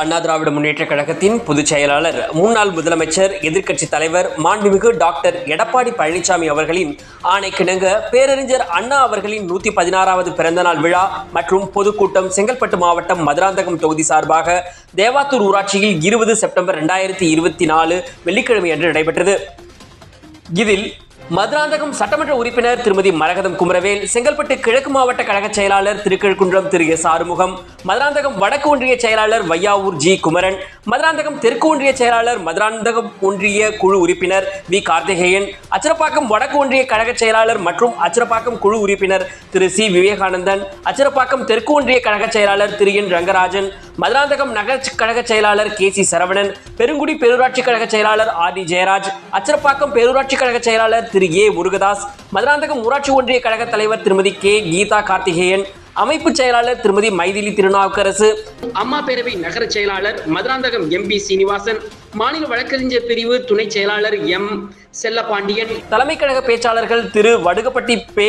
அண்ணா திராவிட முன்னேற்ற கழகத்தின் பொதுச் செயலாளர் முன்னாள் முதலமைச்சர் எதிர்க்கட்சித் தலைவர் மாண்புமிகு டாக்டர் எடப்பாடி பழனிசாமி அவர்களின் ஆணைக்கிணங்க பேரறிஞர் அண்ணா அவர்களின் நூத்தி பதினாறாவது பிறந்தநாள் விழா மற்றும் பொதுக்கூட்டம் செங்கல்பட்டு மாவட்டம் மதுராந்தகம் தொகுதி சார்பாக தேவாத்தூர் ஊராட்சியில் இருபது செப்டம்பர் ரெண்டாயிரத்தி இருபத்தி நாலு வெள்ளிக்கிழமை அன்று நடைபெற்றது. இதில் மதுராந்தகம் சட்டமன்ற உறுப்பினர் திருமதி மரகதம் குமரவேல் செங்கல்பட்டு கிழக்கு மாவட்ட கழக செயலாளர் திருக்கழுக்குன்றம் திரு எஸ் ஆறுமுகம் மதுராந்தகம் வடக்கு ஒன்றிய செயலாளர் வையாவூர் ஜி குமரன் மதுராந்தகம் தெற்கு ஒன்றிய செயலாளர் மதுராந்தகம் ஒன்றிய குழு உறுப்பினர் வி கார்த்திகேயன் அச்சரப்பாக்கம் வடக்கு ஒன்றிய கழக செயலாளர் மற்றும் அச்சரப்பாக்கம் குழு உறுப்பினர் திரு சி விவேகானந்தன் அச்சரப்பாக்கம் தெற்கு ஒன்றிய கழக செயலாளர் திரு என் ரங்கராஜன் மதுராந்தகம் நகர் கழக செயலாளர் கே சி சரவணன் பெருங்குடி பேரூராட்சி கழக செயலாளர் ஆர் டி ஜெயராஜ் அச்சரப்பாக்கம் பேரூராட்சி கழக செயலாளர் திரு ஏ முருகதாஸ் மதுராந்தகம் ஊராட்சி ஒன்றிய கழக தலைவர் திருமதி கே கீதா கார்த்திகேயன் அமைப்பு செயலாளர் திருமதி மைதிலி திருநாவுக்கரசு அம்மா பேரவை நகர செயலாளர் மதுராந்தகம் எம்பி சீனிவாசன் மாநில வழக்கறிஞர் பிரிவு துணை செயலாளர் எம் செல்லபாண்டியன் தலைமை கழக பேச்சாளர்கள் திரு வடுகப்பட்டி பே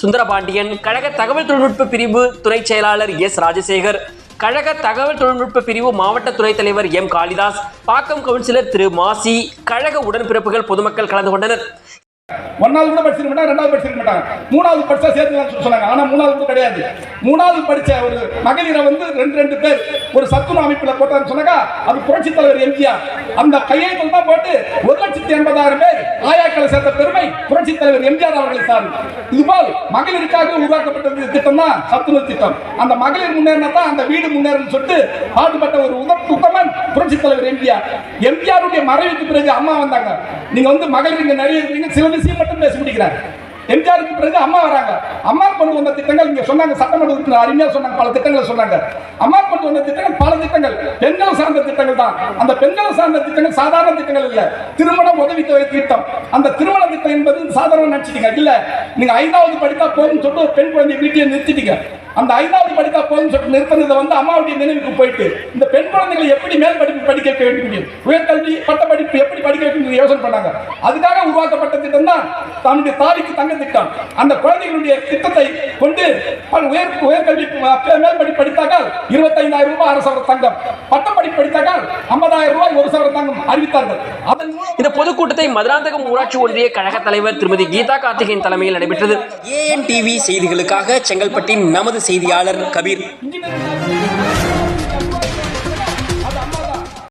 சுந்தரபாண்டியன் கழக தகவல் தொழில்நுட்ப பிரிவு துணை செயலாளர் எஸ் ராஜசேகர் கழக தகவல் தொழில்நுட்ப பிரிவு மாவட்ட துணைத் தலைவர் எம் காளிதாஸ் பாக்கம் கவுன்சிலர் திரு மாசி கழக உடன்பிறப்புகள் பொதுமக்கள் கலந்து கொண்டனர். ஒன்னாவது கூட படிச்சிருக்க மாட்டாங்க ரெண்டாவது படிச்சிருக்க மாட்டாங்க. மூணாவது படிச்சா சேர்த்துலாம் சொன்னாங்க. ஆனா மூணாவது கூட கிடையாது. மூணாவது படிச்ச ஒரு மகளிரை வந்து ரெண்டு ரெண்டு பேர் ஒரு சத்துண அமைப்புல போட்டான்னு சொன்னாக்கா அது புரட்சி தலைவர் எம்ஜிஆர். அந்த கையெழுத்து தான் போட்டு ஒரு லட்சத்தி எண்பதாயிரம் பேர் ஆயாக்களை சேர்த்த பெருமை புரட்சி தலைவர் எம்ஜிஆர் அவர்களை சார் இதுபோல் மகளிருக்காக உருவாக்கப்பட்ட திட்டம் தான் சத்துணவு திட்டம். அந்த மகளிர் முன்னேறினா தான் அந்த வீடு முன்னேறும் சொல்லிட்டு பாடுபட்ட ஒரு உத உத்தமன் புரட்சி தலைவர் எம்ஜிஆர். எம்ஜிஆருடைய மறைவுக்கு பிறகு அம்மா வந்தாங்க. நீங்க வந்து மகளிர் இங்க நிறைய இருக்கீங்க. சில விஷயம் மட்டும் பேச முடிக்கிறார். எம்ஜிஆருக்கு பிறகு அம்மா வராங்க. அம்மா கொண்டு வந்த திட்டங்கள் இங்க சொன்னாங்க. சட்டமன்ற உறுப்பினர் அருமையா சொன்னாங்க. பல திட்டங்களை சொன்னாங்க. அம்மா கொண்டு வந்த திட்டங்கள் பல திட்டங்கள். பெண்கள் சார்ந்த திட்டங்கள் தான். அந்த பெண்கள் சார்ந்த திட்டங்கள் சாதாரண திட்டங்கள் இல்ல. திருமண உதவித்தொகை திட்டம். அந்த திருமண திட்டம் என்பது சாதாரண நினைச்சிட்டீங்க. இல்ல நீங்க ஐந்தாவது படித்தா போதும்னு சொல்லிட்டு ஒரு பெண் குழந்தை வீட்டிலே நிறுத்திட்டீங்க. அந்த ஐந்தாவது படித்தா போதும்னு சொல்லிட்டு நிறுத்தினதை வந்து அம்மாவுடைய நினைவுக்கு போயிட்டு இந்த பெண் குழந்தைகளை எப்படி மேல் படிப்பு படிக்க வைக்க வேண்டும் உயர்கல்வி பட்ட படிப்பு எப்படி படிக்க வைக்கணும் யோசனை பண்ணாங்க. அதுக்காக உருவாக்கப்பட்ட திட்டம் தான் தன்னுடைய தாலிக்கு தங்க திட்டம். அந்த குழந்தைகளுடைய திட்டத்தை கொண்டு பல உயர் உயர்கல்வி படிப்பு படித்தாக்கால் இருபத்தைந்தாயிரம் ரூபாய் அரசு சவர தங்கம். பட்ட படிப்பு படித்தாக்கால் ஐம்பதாயிரம் ரூபாய் ஒரு சவர தங்கம் அறிவித்தார்கள். அதன் மூலம் இந்த பொதுக்கூட்டத்தை மதுராந்தகம் ஊராட்சி ஒன்றிய கழக தலைவர் திருமதி கீதா கார்த்திகேயன் தலைமையில் நடைபெற்றது. ஏஎன் டிவி செய்திகளுக்காக செங்கல்பட்டின் நமது செய்தியாளர் கபீர்.